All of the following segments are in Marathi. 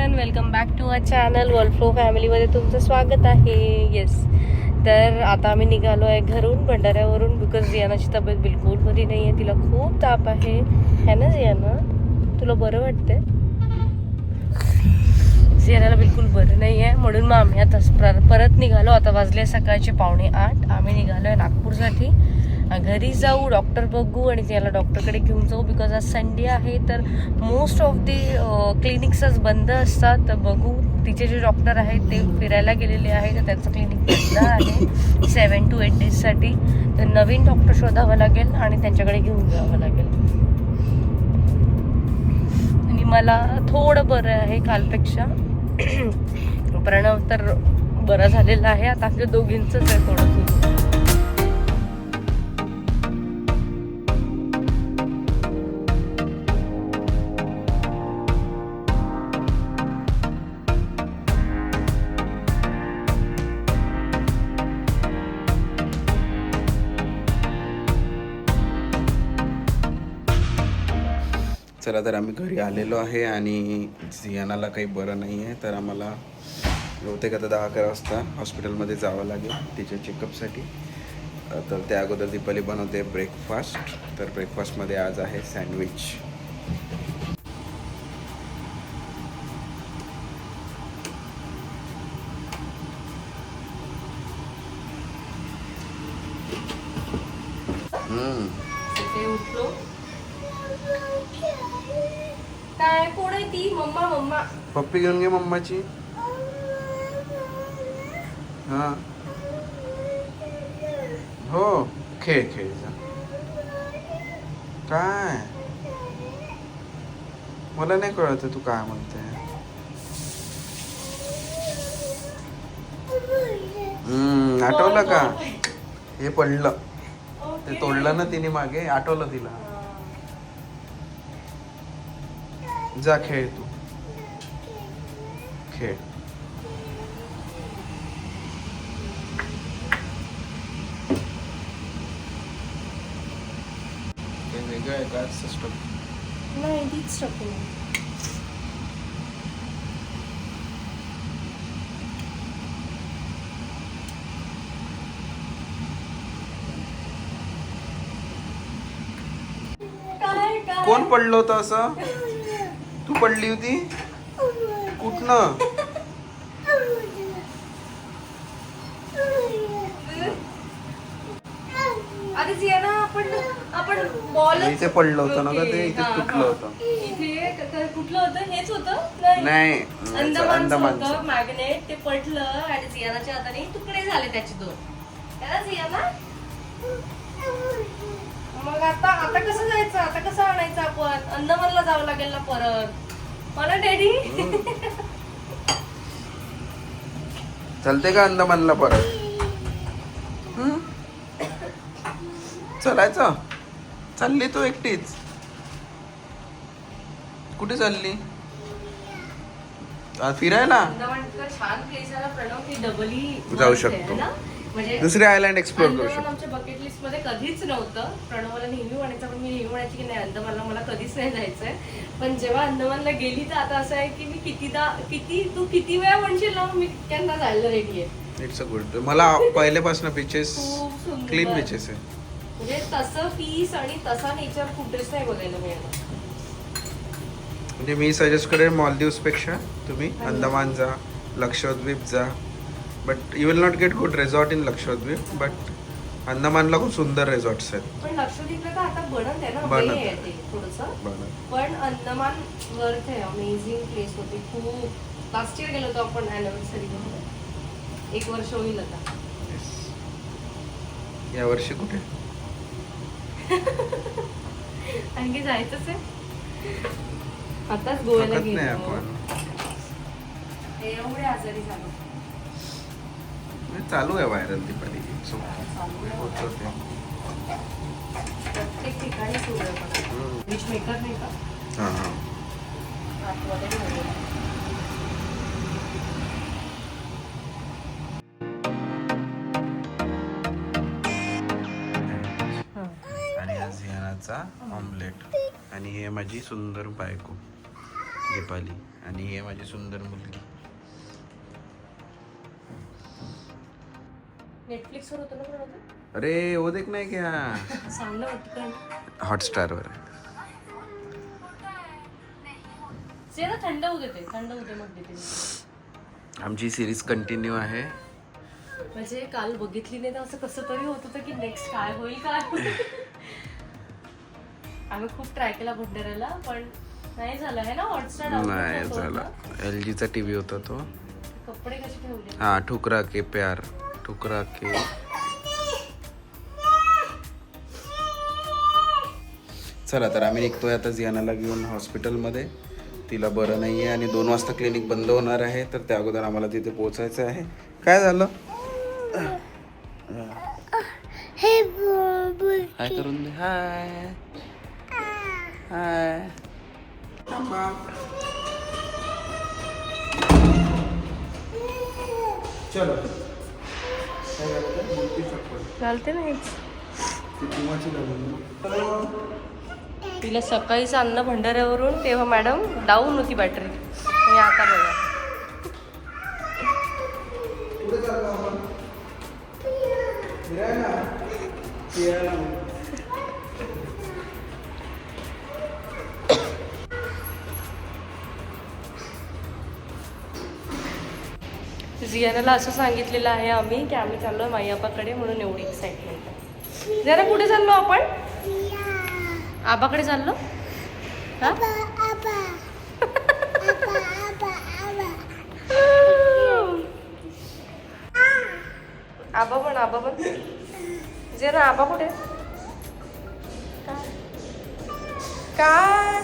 Everyone welcome back to a channel world flow फॅमिलीमध्ये तुमचं स्वागत आहे. येस तर आता आम्ही निघालो आहे घरून भंडाऱ्यावरून बिकॉज रियानाची तब्येत बिलकुल बरी नाही आहे तिला खूप ताप आहे. है ना जियाना? तुला बरं वाटतंय? सियानाला बिलकुल बरं नाही आहे म्हणून मग आम्ही आता परत निघालो. आता वाजले सकाळचे पावणे आठ आम्ही निघालो आहे नागपूरसाठी. घरी जाऊ डॉक्टर बघू आणि त्याला डॉक्टरकडे घेऊन जाऊ. बिकॉज आज संडे आहे तर मोस्ट ऑफ दी क्लिनिक्सच बंद असतात. तर बघू. तिचे जे डॉक्टर आहेत ते फिरायला गेलेले आहेत. तर त्यांचं क्लिनिक बंद आहे. सेवन टू एट डेजसाठी तर नवीन डॉक्टर शोधावं लागेल आणि त्यांच्याकडे घेऊन जावं लागेल. आणि मला थोडं बरं आहे कालपेक्षा. प्रणव तर बरा झालेला आहे. आता आपल्या दोघींचंच आहे थोडं चला तर आम्ही घरी आलेलो आहे आणि जियानाला काही बरं नाही आहे तर आम्हाला बहुतेक आता दहा अकरा वाजता हॉस्पिटलमध्ये जावं लागेल तिच्या चेकअपसाठी. तर त्या अगोदर दीपाली बनवते ब्रेकफास्ट तर ब्रेकफास्टमध्ये आज आहे सँडविच पप्पी घेऊन घे मम्माची. हां. हो खेळ खेळ जा. काय? मला नाही कळत तू काय म्हणते. आठवलं का? हे पडलं. ते तोडलं ना तिने मागे आठवलं तिला. जा खेळ तू. खेळ. हे वेगळं आहे का सिस्टम नाही तीच टाकू. कोण पडलं होतं असं? तू पडली होती? कुठनं? अरे जियाना आपण आपण बॉल इथे पडलं होतं ना ते इथे तुटलं होतं. इथे कुठलं होतं? हेच होतं? नाही. अंदमानचं होतं मॅग्नेट ते पडलं आणि जियानाच्या हाताने तुकडे झाले त्याचे दोन. ना जियाना मग आता आता कसं जायचं? आता कसं आणायचं आपण? अंदमानला जावं लागेल ना परत. मला डॅडी चालते का अंदमानला परत? चलायचं? चालली तू एकटीच. कुठे चालली? फिरायला? जाऊ शकतो. म्हणजे दुसरे आयलँड एक्सप्लोर करू शकतो. आमच्या बकेट लिस्टमध्ये कधीच नव्हतं. प्रणवला नेहमी म्हणायचं पण मी नेहमी म्हणायची की नाही अंदमानला मला कधीच नाही जायचंय. पण जेव्हा अंदमानला गेली तर आता असं आहे की मी कितीदा किती तू किती वेळा म्हणशील ना मी त्यांना जायला रेडी आहे. इट्स अ गुड मला पहिल्यापासून बीचेस. क्लीन बीचेस आहे. म्हणजे तसं पीस आणि तसा नेचर कुठेच नाही बघायला मिळणार म्हणजे मी सजेस्ट करेन मालदीव्सपेक्षा तुम्ही अंदमान जा लक्षद्वीप जा. But you will not get good resort in Lakshadweep but अंदमानला खूप सुंदर रिसॉर्ट्स आहेत. पण लक्षद्वीपला तर आता बनत आहे ना बनत आहे. ते थोडंसं. पण अंदमान वर्थ आहे अमेझिंग प्लेस होती. खूप लास्ट इयर गेलो होतो आपण अॅनिव्हर्सरी एक वर्ष होईल आता. या वर्षी कुठे? आणखी जायचंच आहे? आताच गोव्याला गेलो. आपण. एवढे आजारी झालो. चालू आहे व्हायरल दीपाली हां हां. आणि आज यानाचा ऑमलेट आणि हे माझी सुंदर बायको दीपाली. आणि ही माझी सुंदर मुलगी. नेटफ्लिक्सवर होतं ना पण अरे वो देख नाही क्या सांग ना पटकन हॉटस्टारवर ते ना थंड होऊ देते थंड होते मग देते आमची सिरीज कंटिन्यू आहे. म्हणजे काल बघितली नाही तर असं कसं तरी होत होतं की नेक्स्ट काय होईल काय होईल. आम्ही खूप ट्राय केला भंडाऱ्याला पण नाही झालं. आहे ना हॉटस्टार नाही झाला. एल जीचा टी व्ही होता तो. कपडे कसे ठेवले? हा ठुकरा के प्यार. ठुकरा के चला तर आम्ही निघतोय आता जियानाला घेऊन हॉस्पिटलमध्ये. तिला बरं नाही आहे आणि दोन वाजता क्लिनिक बंद होणार आहे तर त्या अगोदर आम्हाला तिथे पोहोचायचं आहे. काय झालं? हाय करून दे हाय. हाय. चलो. चालते ना हेच तिला सकाळीच आणलं भंडाऱ्यावरून तेव्हा मॅडम डाऊन होती बॅटरी. आणि आता बघा. जियानाला असं सांगितलेलं आहे आम्ही की आम्ही चाललो माईआबाकडे म्हणून एवढी एक्साइटमेंट आहे. जरा कुठे चाललो आपण? आबाकडे चाललो? हा? आबा पण आबा पण. जरा आबा कुठे? काय?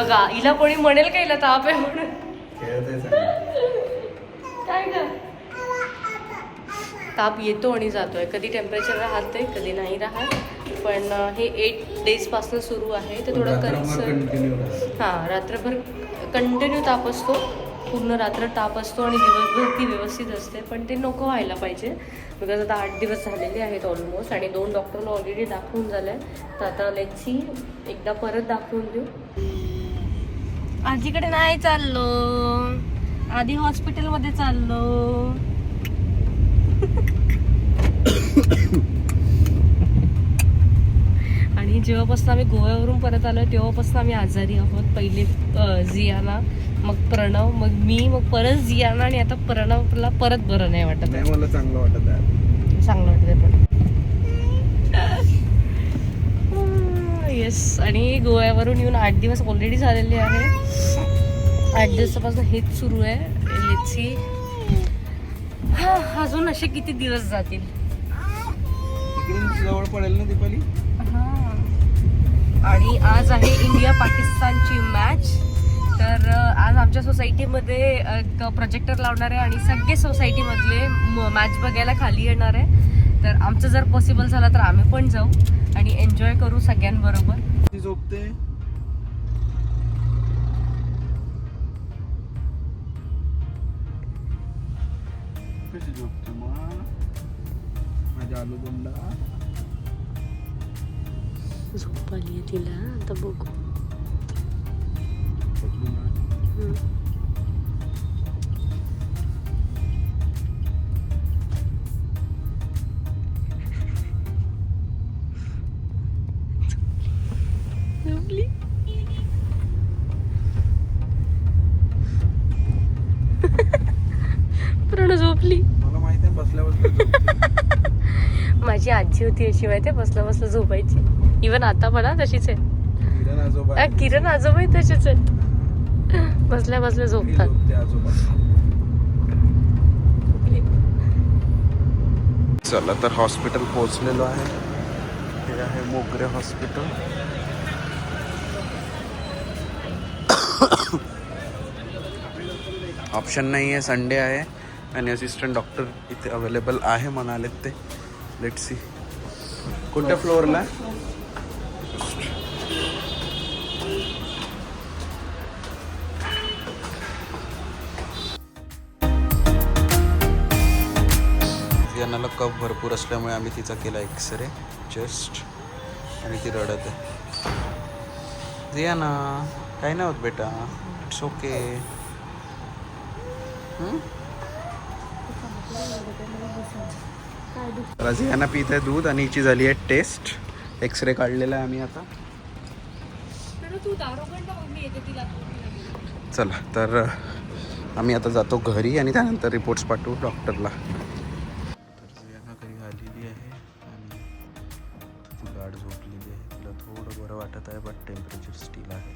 बघा हिला कोणी म्हणेल का हिला ताप आहे म्हणून? काय ताप येतो आणि जातोय. कधी टेम्परेचर राहते कधी नाही राहत. पण हे एट डेजपासून सुरू आहे ते थोडं कन्सर्न हां रात्रभर कंटिन्यू ताप असतो. पूर्ण रात्र ताप असतो आणि दिवसभर ती व्यवस्थित असते. पण ते नको व्हायला पाहिजे. बिकॉज आता आठ दिवस झालेले आहेत ऑलमोस्ट आणि दोन डॉक्टरला ऑलरेडी दाखवून झालं आहे तर आता लेट्सी एकदा परत दाखवून देऊ. आजीकडे नाही चाललो. आधी हॉस्पिटलमध्ये चाललो. आणि जेव्हापासून आम्ही गोव्यावरून परत आलो तेव्हापासून आम्ही आजारी आहोत. पहिले जियाना मग प्रणव मग मी मग परत जियाना आणि आता प्रणवला परत बरं नाही वाटत मला चांगलं वाटत आहे. चांगलं वाटतंय पण. येस आणि गोव्यावरून येऊन आठ दिवस ऑलरेडी झालेले आहे. आठ दिवसापासून हेच सुरू आहे. लेट्सी हा अजून असे किती दिवस जातील? जवळ पडेल ना दीपाली? आणि आज आहे इंडिया पाकिस्तानची मॅच तर आज आमच्या सोसायटीमध्ये एक प्रोजेक्टर लावणार आहे आणि सगळे सोसायटीमधले मॅच बघायला खाली येणार आहे. तर आमचं जर पॉसिबल झालं तर आम्ही पण जाऊ आणि एन्जॉय करू सगळ्यांबरोबर. ती झोपते झोप आली आहे तिला आता बघू. आजी होती अशी माहिती बसला बसला झोपायची. इवन आता हा तशीच आहे. किरण आजोबाई तशीच आहे. बसल्या बसल्या झोपतात. चला तर हॉस्पिटल पोहोचलेलो आहे. हे आहे मोगरे हॉस्पिटल. ऑप्शन नाही आहे संडे आहे. आणि असिस्टंट डॉक्टर इथे अवेलेबल आहे म्हणालेत ते. लेट सी कोणत्या फ्लोअरला? यांना कप भरपूर असल्यामुळे आम्ही तिचा केला एक्सरे जस्ट आणि ती रडत आहे. जियाना काही नाही होत बेटा. इट्स ओके तर जियाना पित आहे दूध आणि हिची झाली आहे टेस्ट. एक्सरे काढलेला आहे आम्ही आता. तू दारोगंड मम्मी येते तिला चला तर आम्ही आता जातो घरी आणि त्यानंतर रिपोर्ट्स पाठवू डॉक्टरला तर जियाना घरी आलेली आहे आणि ती झोपलेली आहे. तिला थोडं बरं वाटत आहे बट टेम्परेचर स्टील आहे.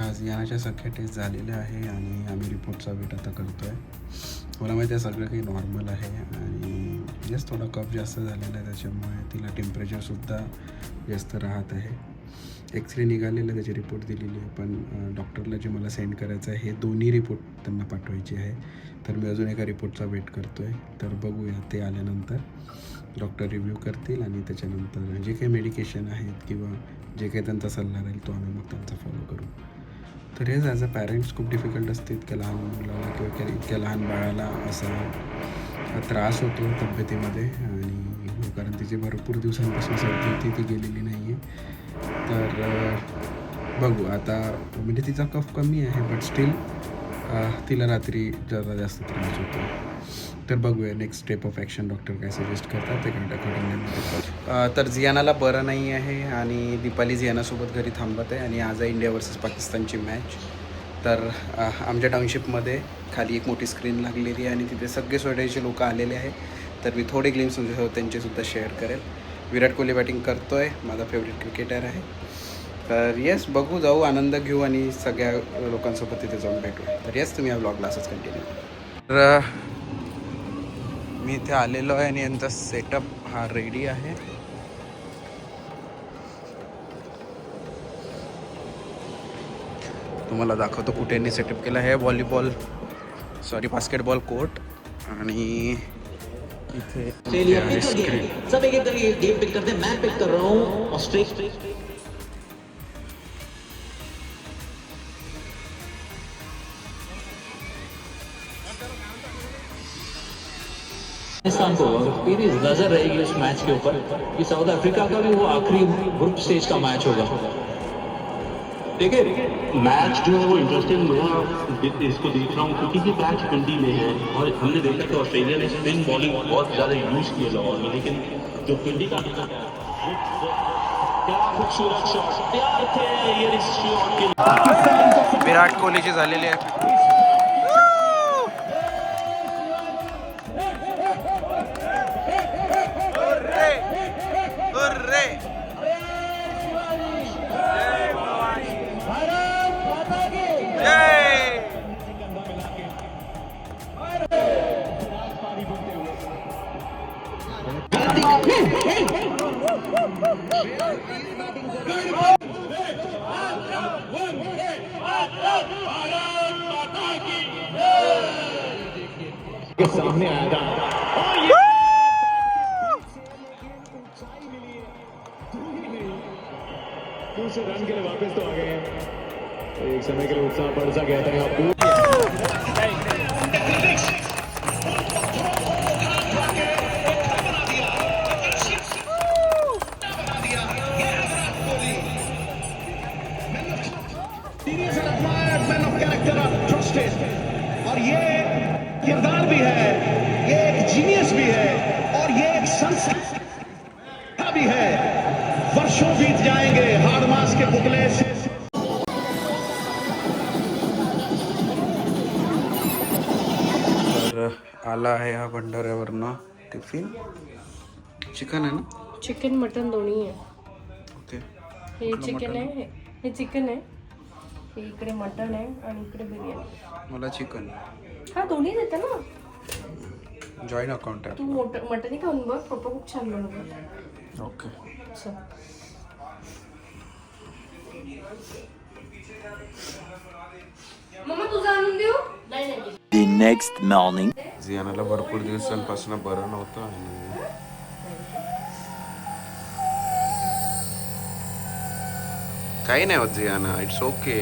आज यानाच्या सगळ्या टेस्ट झालेल्या आहे आणि आम्ही रिपोर्टचा वेट आता करतो आहे मला माहिती आहे सगळं काही नॉर्मल आहे आणि जस्ट थोडा कप जास्त झालेला आहे त्याच्यामुळे तिला टेम्परेचरसुद्धा जास्त राहत आहे. एक्सरे निघालेला त्याची रिपोर्ट दिलेली आहे पण डॉक्टरला जे मला सेंड करायचं आहे हे दोन्ही रिपोर्ट त्यांना पाठवायचे आहे. तर मी अजून एका रिपोर्टचा वेट करतो आहे तर बघूया ते आल्यानंतर डॉक्टर रिव्ह्यू करतील आणि त्याच्यानंतर जे काही मेडिकेशन आहेत किंवा जे काही त्यांचा सल्ला राहील तो आम्ही मग त्यांचा फॉलो करू. खरेच ॲज अ पॅरेंट्स खूप डिफिकल्ट असते इतक्या लहान मुलाला किंवा इतक्या- इतक्या लहान बाळाला असा त्रास होतो तब्येतीमध्ये आणि कारण तिची भरपूर दिवसांपासून सर्दी होती ती गेलेली नाही आहे तर बघू आता म्हणजे तिचा कफ कमी आहे बट स्टील तिला रात्री जरा जास्त त्रास होतो. तर बघूया next step of action doctor काय सजेस्ट करतात ते कंटाकडे तर जियानाला बरं नाही आहे आणि दीपाली जियानासोबत घरी थांबत आहे आणि आज आहे इंडिया वर्सेस पाकिस्तानची मॅच तर आमच्या टाउनशिपमध्ये खाली एक मोठी स्क्रीन लागलेली आहे आणि तिथे सगळे सोडायचे लोक आलेले आहे तर मी थोडे म्हणजे ग्लिम्स हो, त्यांचेसुद्धा शेअर करेल. विराट कोहली बॅटिंग करतो आहे माझा फेवरेट क्रिकेटर आहे. तर येस बघू जाऊ आनंद घेऊ आणि सगळ्या लोकांसोबत तिथे जाऊन भेटू. तर येस तुम्ही या ब्लॉगला असंच कंटिन्यू तर मी इथे आलेलो आहे आणि यांचा सेटअप हा रेडी आहे. तुम्हाला दाखवतो कुठे यांनी सेटअप केला आहे. व्हॉलीबॉल सॉरी बास्केटबॉल कोर्ट आणि इथे। सब एक एक करके गेम पिक करते मैं पिक कर रहा हूँ ऑस्ट्रेलिया पाकिस्तान को पूरी नज़र रहेगी उस मैच के ऊपर कि साउथ अफ्रीका का भी वो आखिरी ग्रुप स्टेज का मैच होगा। है मैच जो है वो इंटरेस्टिंग मैं इसको देख रहा हूँ क्योंकि ये मैच मंडी में है और हमने देखा कि ऑस्ट्रेलिया ने स्पिन बॉलिंग बहुत ज़्यादा यूज़ किया लाहौर में लेकिन जो पिंडी का क्या खूबसूरत शॉट तैयार थे ये इस शॉट के विराट कोहलीची झालेली आहे सामने आया था दूसरे रन के लिए वापस तो आ गए एक समय के लिए उत्साह बढ़ सा गया था यहाँ आहे हा भंडाऱ्यावरनं टिफिन. चिकन आहे ना? चिकन मटन दोन्ही आहे. ओके. हे चिकन आहे हे चिकन आहे. हे इकडे मटन आहे आणि इकडे बिर्याणी मला चिकन. हा दोन्ही देतं ना? जॉईन अकाउंट तू मोठ मटनही खाऊन बघ पप्पा खूप छान बनवतात. आहे ओके. चल. मम्मा तुझं आणून देऊ? The next morning. जियानाला भरपूर दिवसांपासून बरं नव्हतं आणि काही नाही होत जियाना इट्स ओके